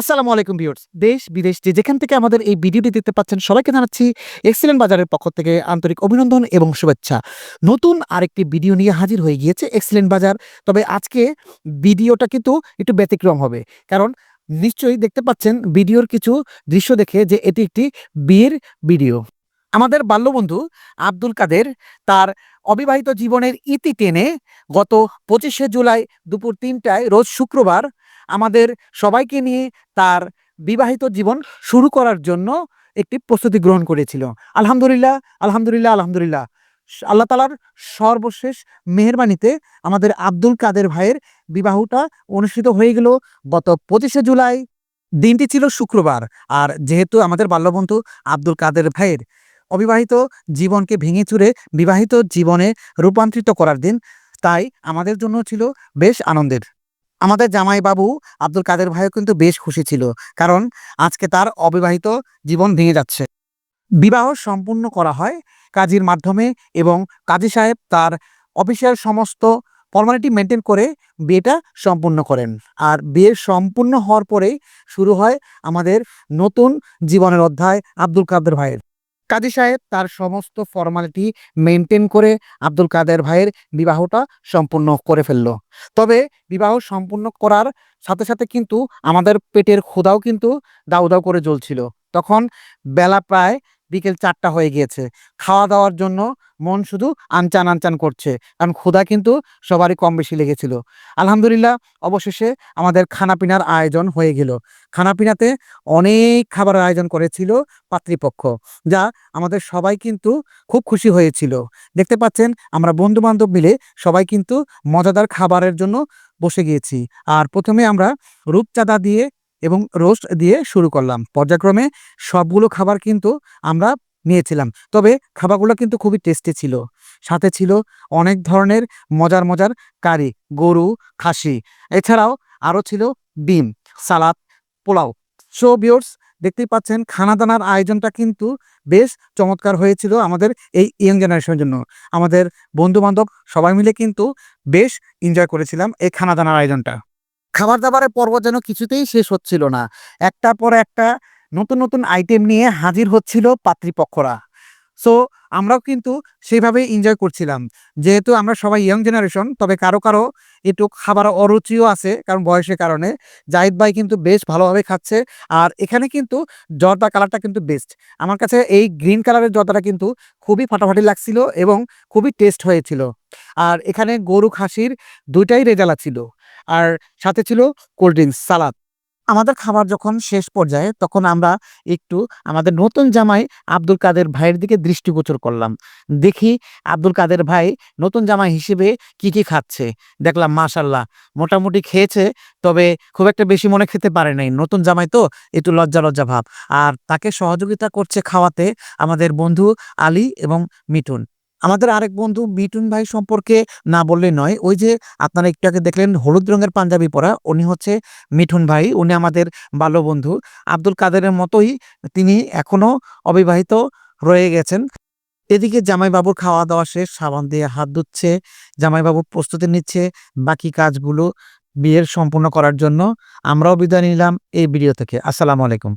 আসসালামু আলাইকুম ভিউয়ার্স। দেশ, বিদেশ যে যেখান থেকে আমাদের এই ভিডিওটি দেখতে পাচ্ছেন, সবাইকে জানাচ্ছি এক্সিলেন্ট বাজারের পক্ষ থেকে আন্তরিক অভিনন্দন এবং শুভেচ্ছা। নতুন আরেকটি ভিডিও নিয়ে হাজির হয়ে গিয়েছে এক্সিলেন্ট বাজার। তবে আজকে ভিডিওটা কিন্তু একটু ব্যতিক্রম হবে। কারণ নিশ্চয়ই দেখতে পাচ্ছেন ভিডিওর কিছু দৃশ্য দেখে যে এটি একটি বিয়ের ভিডিও। আমাদের বাল্যবন্ধু আব্দুল কাদের তার অবিবাহিত জীবনের ইতি টেনে গত পঁচিশে জুলাই দুপুর তিনটায়, রোজ শুক্রবার আমাদের সবাইকে নিয়ে তার বিবাহিত জীবন শুরু করার জন্য একটি প্রস্তুতি গ্রহণ করেছিল। আলহামদুলিল্লাহ আলহামদুলিল্লাহ আলহামদুলিল্লাহ। আল্লাহ তালার সর্বশেষ মেহরবানিতে আমাদের আব্দুল কাদের ভাইয়ের বিবাহটা অনুষ্ঠিত হয়ে গেল গত পঁচিশে জুলাই। দিনটি ছিল শুক্রবার আর যেহেতু আমাদের বাল্যবন্ধু আব্দুল কাদের ভাইয়ের অবিবাহিত জীবনকে ভেঙে চুরে বিবাহিত জীবনে রূপান্তরিত করার দিন, তাই আমাদের জন্য ছিল বেশ আনন্দের। আমাদের জামাই বাবু আব্দুল কাদের ভাইও কিন্তু বেশ খুশি ছিল, কারণ আজকে তার অবিবাহিত জীবন ভেঙে যাচ্ছে। বিবাহ সম্পূর্ণ করা হয় কাজীর মাধ্যমে এবং কাজী সাহেব তার অফিসিয়াল সমস্ত ফর্মালিটি মেনটেন করে বিয়েটা সম্পূর্ণ করেন। আর বিয়ে সম্পূর্ণ হওয়ার পরেই শুরু হয় আমাদের নতুন জীবনের অধ্যায় আব্দুল কাদের ভাইয়ের। কাজী সাহেব তার সমস্ত ফর্মালিটি মেনটেন করে আব্দুল কাদের ভাইয়ের বিবাহটা সম্পূর্ণ করে ফেলল। তবে বিবাহ সম্পূর্ণ করার সাথে সাথে কিন্তু আমাদের পেটের ক্ষুধাও কিন্তু দাউ দাউ করে জ্বলছিল। তখন বেলা প্রায় বিকেল চারটা হয়ে গিয়েছে। খাওয়া দাওয়ার জন্য মন শুধু আনচান আনচান করছে। কারণ ক্ষুধা কিন্তু সবারই কম বেশি লেগেছিল। আলহামদুলিল্লাহ, অবশেষে আমাদের খানাপিনার আয়োজন হয়ে গেল। খানাপিনাতে অনেক খাবারের আয়োজন করেছিল পাতৃপক্ষ যা আমাদের সবাই কিন্তু খুব খুশি হয়েছিল। দেখতে পাচ্ছেন, আমরা বন্ধু বান্ধব মিলে সবাই কিন্তু মজাদার খাবারের জন্য বসে গিয়েছি। আর প্রথমে আমরা রূপচাঁদা দিয়ে এবং রোস্ট দিয়ে শুরু করলাম। পর্যায়ক্রমে সবগুলো খাবার কিন্তু আমরা নিয়েছিলাম। তবে খাবারগুলো কিন্তু খুবই টেস্টি ছিল। সাথে ছিল অনেক ধরনের মজার মজার কারি, গরু, খাসি। এছাড়াও আরও ছিল ডিম, সালাদ, পোলাও। সো বিয়র্স দেখতেই পাচ্ছেন খানা দানার আয়োজনটা কিন্তু বেশ চমৎকার হয়েছিল আমাদের এই ইয়ং জেনারেশনের জন্য। আমাদের বন্ধু বান্ধব সবাই মিলে কিন্তু বেশ এনজয় করেছিলাম এই খানা দানার আয়োজনটা। খাবার দাবারের পর্ব যেন কিছুতেই শেষ হচ্ছিল না। একটার পর একটা নতুন নতুন আইটেম নিয়ে হাজির হচ্ছিল পাতৃপক্ষরা। সো আমরাও কিন্তু সেইভাবেই এনজয় করছিলাম। যেহেতু আমরা সবাই ইয়ং জেনারেশন তবে কারও কারও একটু খাবার অরুচিও আছে কারণ বয়সের কারণে। জাহিদ ভাই কিন্তু বেশ ভালোভাবে খাচ্ছে আর এখানে কিন্তু জর্দা কালারটা কিন্তু বেস্ট আমার কাছে এই গ্রিন কালারের জর্দাটা কিন্তু খুবই ফাটাফাটি লাগছিল এবং খুবই টেস্ট হয়েছিল। আর এখানে গরু, খাসির দুইটাই রেজালা ছিল। আর সাথে ছিল কোল্ড ড্রিঙ্কস, সালাদ। আমাদের খাবার যখন শেষ পর্যায়ে তখন আমরা একটু আমাদের নতুন জামাই আব্দুল কাদের ভাইয়ের দিকে দৃষ্টিগোচর করলাম। দেখি আব্দুল কাদের ভাই নতুন জামাই হিসেবে কি কি খাচ্ছে? দেখলাম মাশাল্লাহ মোটামুটি খেয়েছে, তবে খুব একটা বেশি মনে খেতে পারে নাই। নতুন জামাই তো, একটু লজ্জা লজ্জা ভাব। আর তাকে সহযোগিতা করছে খাওয়াতে আমাদের বন্ধু আলী এবং মিঠুন। আমাদের আরেক বন্ধু মিঠুন ভাই সম্পর্কে না বললে নয়, ওই যে আপনারা একটু আগে দেখলেন হলুদ রঙের পাঞ্জাবি পরা, উনি হচ্ছে মিঠুন ভাই, উনি আমাদের বাল্য বন্ধু। আব্দুল কাদেরের মতোই তিনি এখনও অবিবাহিত রয়ে গেছেন। এদিকে জামাইবাবুর খাওয়া দাওয়া শেষ, সাবান দিয়ে হাত ধুচ্ছে, জামাইবাবু প্রস্তুতি নিচ্ছে বাকি কাজগুলো বিয়ের সম্পূর্ণ করার জন্য। আমরাও বিদায় নিলাম এই ভিডিও থেকে। আসসালামু আলাইকুম।